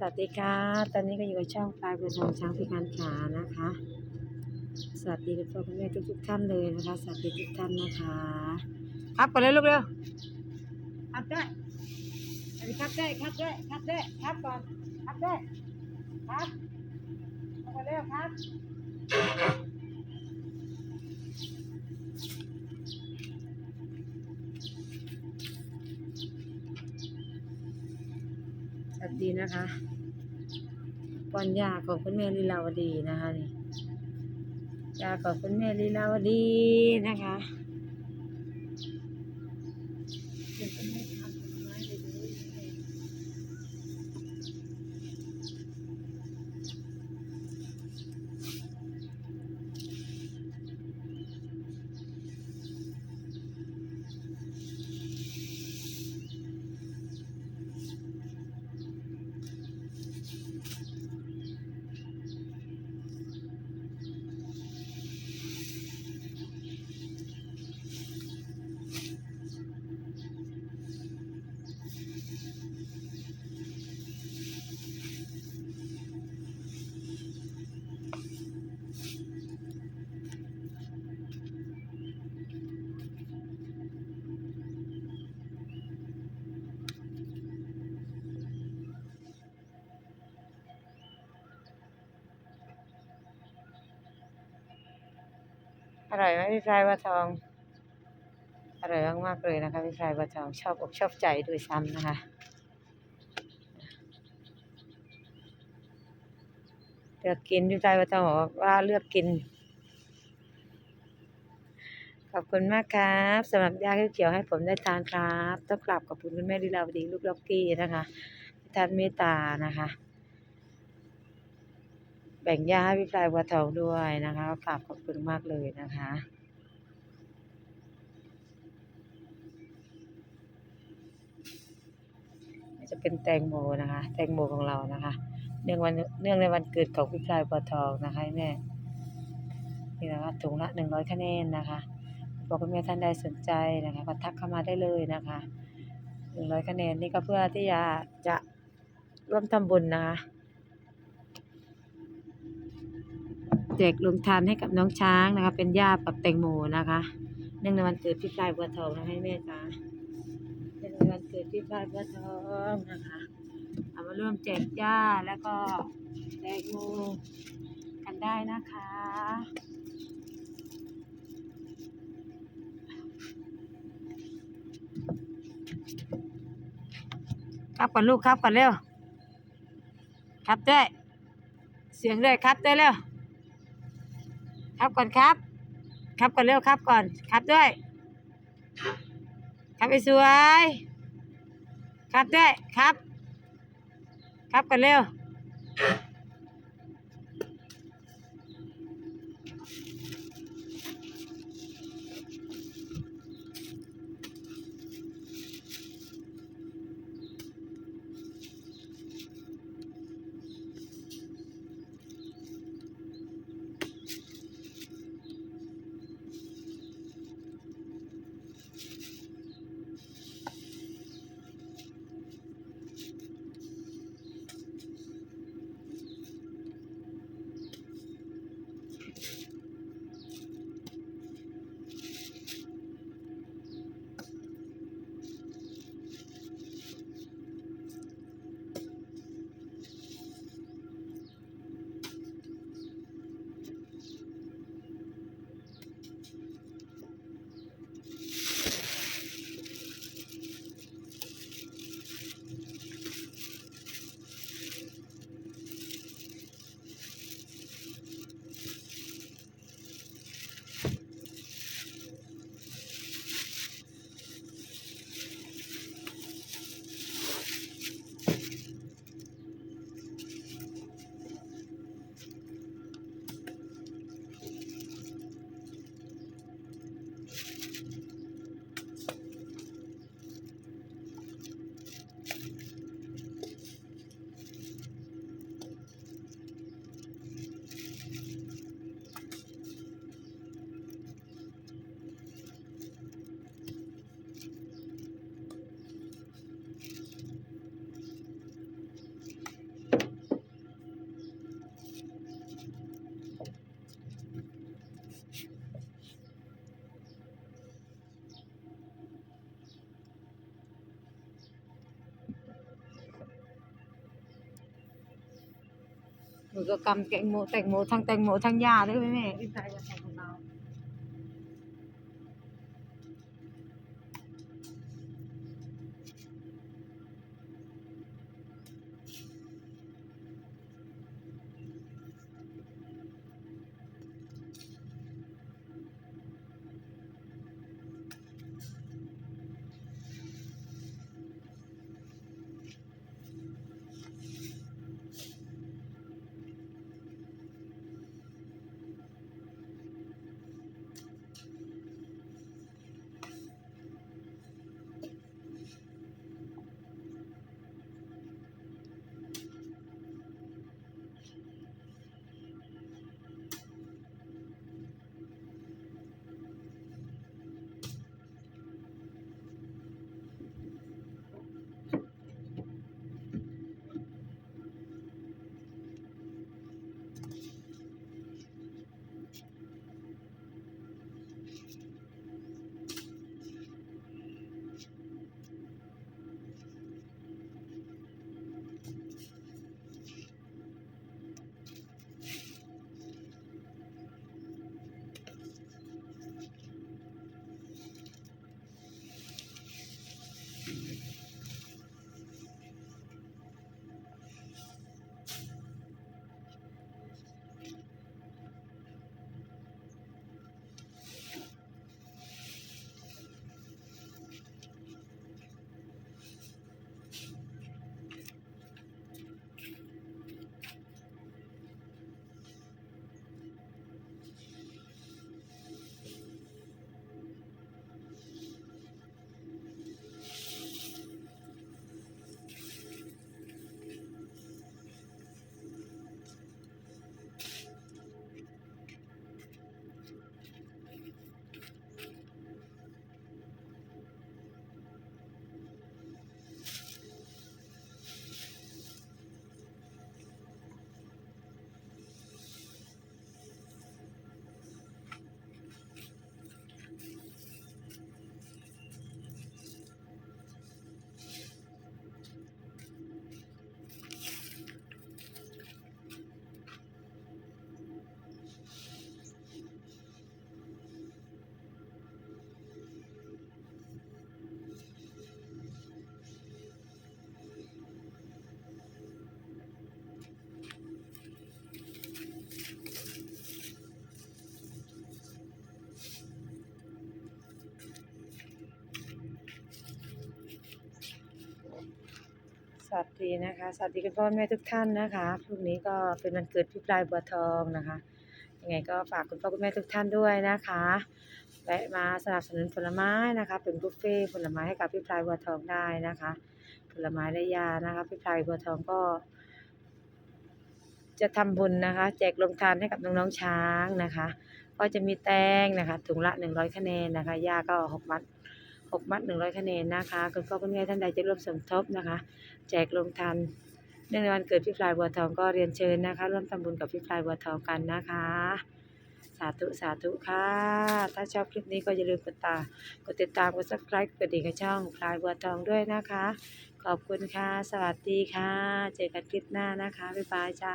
สวัสดีค่ะ ตอนนี้ก็อยู่กับช่องปลายประชองช้างพิการขานะคะ สวัสดีคุณพ่อคุณแม่ทุกทุกๆท่านเลยนะคะ สวัสดีทุกท่านนะคะครับก่อนเลยลูกเร็วครับได้สวัสดีครับได้ครับได้ครับได้ครับก่อนครับได้ครับเอาก่อนเร็วครับ สวัสดี นะคะปอนยาของคุณแม่ลีลาวดีนะคะนี่ยาของคุณแม่ลีลาวดีนะคะ ร่อยไหมพี่ชายวัวทอง อร่อยมากๆเลยนะคะพี่ชายวัวทองชอบอกชอบใจด้วยซ้ำนะคะ เลือกกินพี่ชายวัวทองบอกว่าเลือกกิน ขอบคุณมากครับสำหรับยาเขียวให้ผมได้ทานครับ ต้องกลับขอบคุณคุณแม่ดิลาวดีลูกล็อกกี้นะคะท่านเมตตานะคะ บ่งยาให้พี่พลายบัวทองด้วยนะคะกราบขอบคุณมากเลยนะคะจะเป็นแตงโมนะคะ แตงโมของเรานะคะ เนื่องวันเนื่องในวันเกิดของพี่พลายบัวทองนะคะแม่นี่นะคะถุงละหนึ่งร้อยคะแนนนะคะบอกคุณแม่ท่านใดสนใจนะคะก็ทักเข้ามาได้เลยนะคะหนึ่งร้อยคะแนนนี่ก็เพื่อที่จะจะร่วมทำบุญนะคะ แจกลงทานให้กับน้องช้างนะคะ เป็นย่าปับแตงโมนะคะเนื่องในวันเกิดพี่ปลายบัวทองนะคะให้แม่จ้าเนื่องในวันเกิดพี่ปลายบัวทองนะคะเอามาร่วมแจกย่าแล้วก็แตงโมกันได้นะคะครับก่อนลูกครับก่อนเร็วครับด้เสียงด้วยครับด้เร็ว ครับก่อนครับ ครับก่อนเร็วครับก่อน ครับด้วย ครับไปสวย ครับด้วย ครับ ครับก่อนเร็ว หนูก็กำแตงโมแตงโมทั้งแตงโมทั้งหญ้าด้วยแม่ สวัสดีนะคะสวัสดีคุณพ่อแม่ทุกท่านนะคะพรุ่งนี้ก็เป็นวันเกิดพี่ปลายบัวทองนะคะยังไงก็ฝากคุณพ่อคุณแม่ทุกท่านด้วยนะคะแวะมาสนับสนุนผลไม้นะคะ เป็นบุฟเฟ่ผลไม้ให้กับพี่ปลายบัวทองได้นะคะ ผลไม้และยานะคะพี่ปลายบัวทองก็ จะทำบุญนะคะ แจกลงทานให้กับน้องๆช้างนะคะ ก็จะมีแตงนะคะถุงละ100คะแนนนะคะยาก็6มัด 6 มัด 100 คะแนนนะคะคุณพ่อคุณแม่ท่านใดจะร่วมสมทบนะคะ แจกลงทานเนื่องในวันเกิดพี่ปลายบัวทองก็เรียนเชิญนะคะ ร่วมทำบุญกับพี่ปลายบัวทองกันนะคะ สาธุสาธุค่ะ ถ้าชอบคลิปนี้ก็อย่าลืมกดตามกดติดตามกด subscribe กดดิ่งกับช่องพลายบัวทองด้วยนะคะ ขอบคุณค่ะ สวัสดีค่ะ เจอกันคลิปหน้านะคะบ๊ายบายจ้า